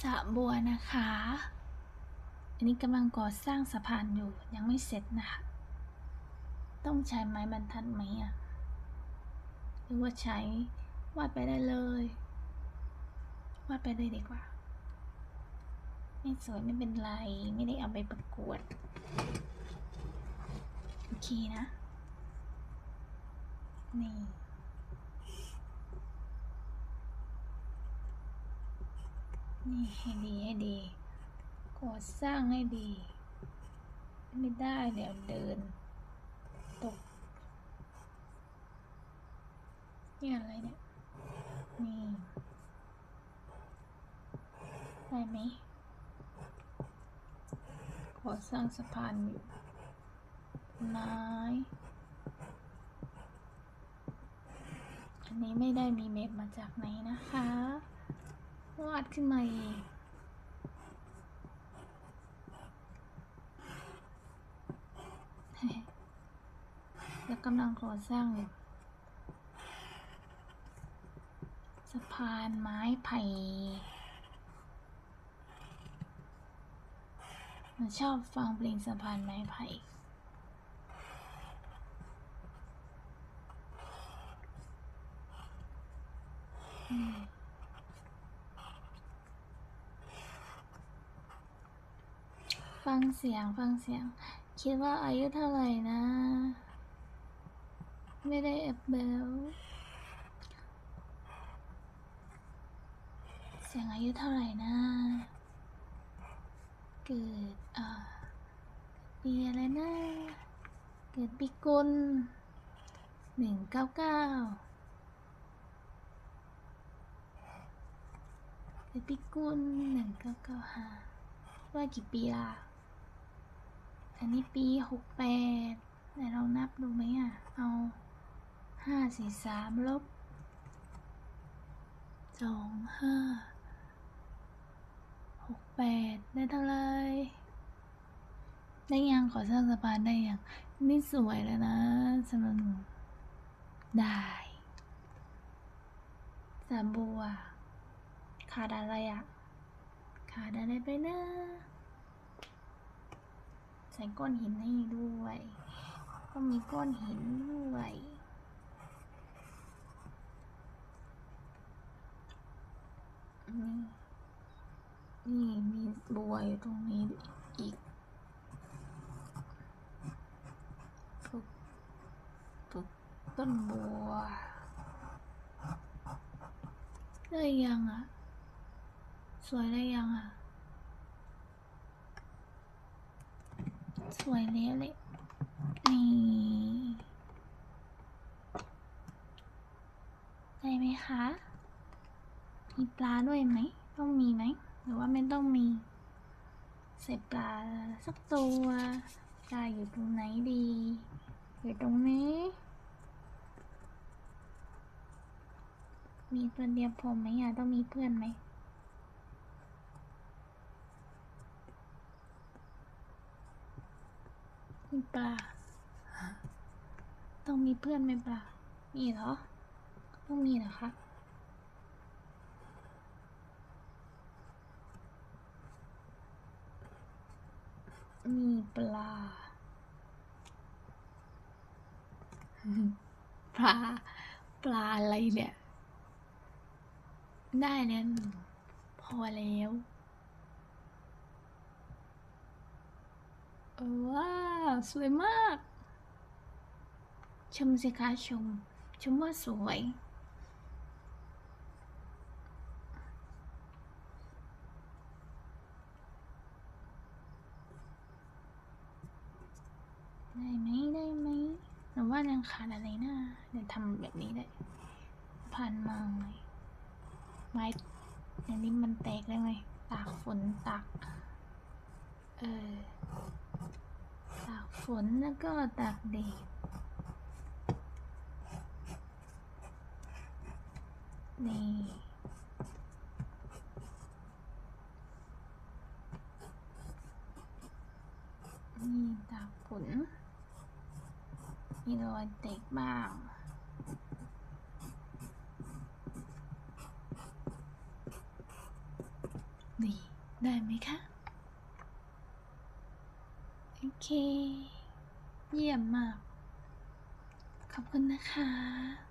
สระบัวนะคะ อันนี้กำลังก่อสร้างสะพานอยู่ยังไม่เสร็จนะคะ ต้องใช้ไม้บรรทัดไหมอะ หรือว่าใช้วาดไปได้เลย วาดไปเลยดีกว่า ไม่สวยไม่เป็นไร ไม่ได้เอาไปประกวด โอเคนะ นี่ นี่ให้ดีให้ดีก่อสร้างให้ดี ไม่ได้เดี๋ยวเดิน ตก นี่อะไรเนี่ย นี่ได้ไหมก่อสร้างสะพานอยู่ไม้อันนี้ไม่ได้มีเม็ดมาจากไหนนะคะ ดขึ้นมาเองแล้วกำลังก่อสร้างสะพานไม้ไผ่มันชอบฟังเพลงสะพานไม้ไผ่อืม ฟังเสียงฟังเสียง คิดว่าอายุเท่าไหร่นะ ไม่ได้แอบเบลเสียงอายุเท่าไหร่นะ เกิดอ่าปีอะไรนะ เกิดปีกุลหนึ่งเก้าเก้าเกิดปีกุลหนึ่งเก้าเก้าห้าว่ากี่ปีล่ะ อันนี้ปีหกแปดไหนลองนับดูไหมอะ เอาห้าสี่สามลบสองห้าหกแปดได้เท่าไหรได้ยังขอสร้างสะพานได้ยังนี่สวยแล้วนะสำหรับหนูได้สามบัวขาดอะไรอะขาดอะไรไปนะ ส่ก้อนหินให้ด้วย ก็มีก้อนหินด้วยนี่นี่มีบัวอยู่ตรงนี้อีกปลูกปลูกต้นบัวได้ยังอะ สวยได้ยังอะ สวยแล้วเลยนี่ ได้ไหมคะ มีปลาด้วยไหม ต้องมีไหม หรือว่าไม่ต้องมีใส่ปลาสักตัวปลาอยู่ตรงไหนดี อยู่ตรงนี้ มีตัวเดียวพอไหมอะต้องมีเพื่อนไหม ปลา ต้องมีเพื่อนไหมปลามีเหรอ ต้องมีเหรอคะมีปลา ปลา ปลาอะไรเนี่ย ได้เนี่ยหนึ่งพอแล้ว ว้าวสวยมาก ชมสิคะชม ชมว่าสวย ได้ไหมได้ไหมหรือว่ายังขาดอะไรนะเดี๋ยวทำแบบนี้ได้ผ่านมาไหมไม้อย่างนี้มันแตกได้ไหมตากฝนตาก เออ ตากฝนแล้วก็ตากแดดนี่นี่ตากฝนมีรอยแตกบ้างนี่ได้ไหมคะ เค เยี่ยมมาก ขอบคุณนะคะ